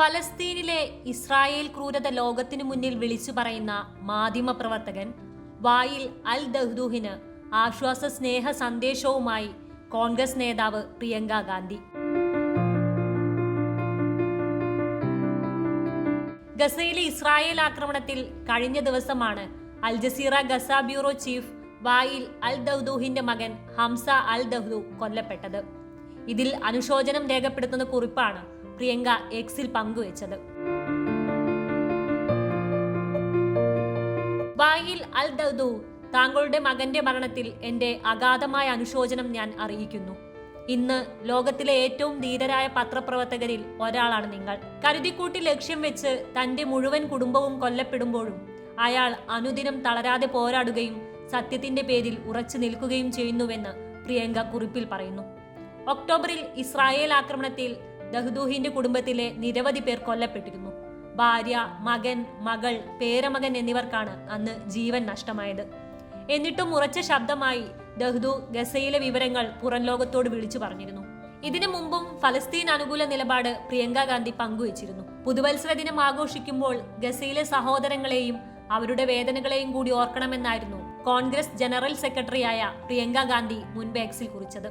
ഫലസ്തീനിലെ ഇസ്രായേൽ ക്രൂരത ലോകത്തിനു മുന്നിൽ വിളിച്ചു പറയുന്ന മാധ്യമ പ്രവർത്തകൻ വായിൽ അൽ ദഹ്ദൂഹിന് ആശ്വാസ സ്നേഹ സന്ദേശവുമായി കോൺഗ്രസ് നേതാവ് പ്രിയങ്ക ഗാന്ധി. ഗസയിലെ ഇസ്രായേൽ ആക്രമണത്തിൽ കഴിഞ്ഞ ദിവസമാണ് Al Jazeera Gaza bureau chief Wael Al ദഹ്ദൂഹിന്റെ മകൻ ഹംസ അൽ ദഹ്ദു കൊല്ലപ്പെട്ടത്. ഇതിൽ അനുശോചനം രേഖപ്പെടുത്തുന്ന കുറിപ്പാണ് പ്രിയങ്ക എക്സിൽ പങ്കുവച്ചത്. വായിൽ അൽ ദൗദു താങ്കളുടെ മകന്റെ മരണത്തിൽ എന്റെ അഗാധമായ അനുശോചനം ഞാൻ അറിയിക്കുന്നു. ഇന്ന് ലോകത്തിലെ ഏറ്റവും ധീരരായ പത്രപ്രവർത്തകരിൽ ഒരാളാണ് നിങ്ങൾ. കരുതിക്കൂട്ടി ലക്ഷ്യം വെച്ച് തന്റെ മുഴുവൻ കുടുംബവും കൊല്ലപ്പെടുമ്പോഴും അയാൾ അനുദിനം തളരാതെ പോരാടുകയും സത്യത്തിന്റെ പേരിൽ ഉറച്ചു നിൽക്കുകയും ചെയ്യുന്നുവെന്ന് പ്രിയങ്ക കുറിപ്പിൽ പറയുന്നു. ഒക്ടോബറിൽ ഇസ്രായേൽ ആക്രമണത്തിൽ ദഹ്ദൂഹിന്റെ കുടുംബത്തിലെ നിരവധി പേർ കൊല്ലപ്പെട്ടിരുന്നു. ഭാര്യ മകൻ മകൾ പേരമകൻ എന്നിവർക്കാണ് അന്ന് ജീവൻ നഷ്ടമായത്. എന്നിട്ടും ഉറച്ച ശബ്ദമായി ദഹ്ദു ഗസയിലെ വിവരങ്ങൾ പുറം ലോകത്തോട് വിളിച്ചു പറഞ്ഞിരുന്നു. ഇതിനു മുമ്പും ഫലസ്തീൻ അനുകൂല നിലപാട് പ്രിയങ്ക ഗാന്ധി പങ്കുവച്ചിരുന്നു. പുതുവത്സര ദിനം ആഘോഷിക്കുമ്പോൾ ഗസയിലെ സഹോദരങ്ങളെയും അവരുടെ വേദനകളെയും കൂടി ഓർക്കണമെന്നായിരുന്നു കോൺഗ്രസ് ജനറൽ സെക്രട്ടറിയായ പ്രിയങ്ക ഗാന്ധി മുൻപ് എക്സിൽ കുറിച്ചത്.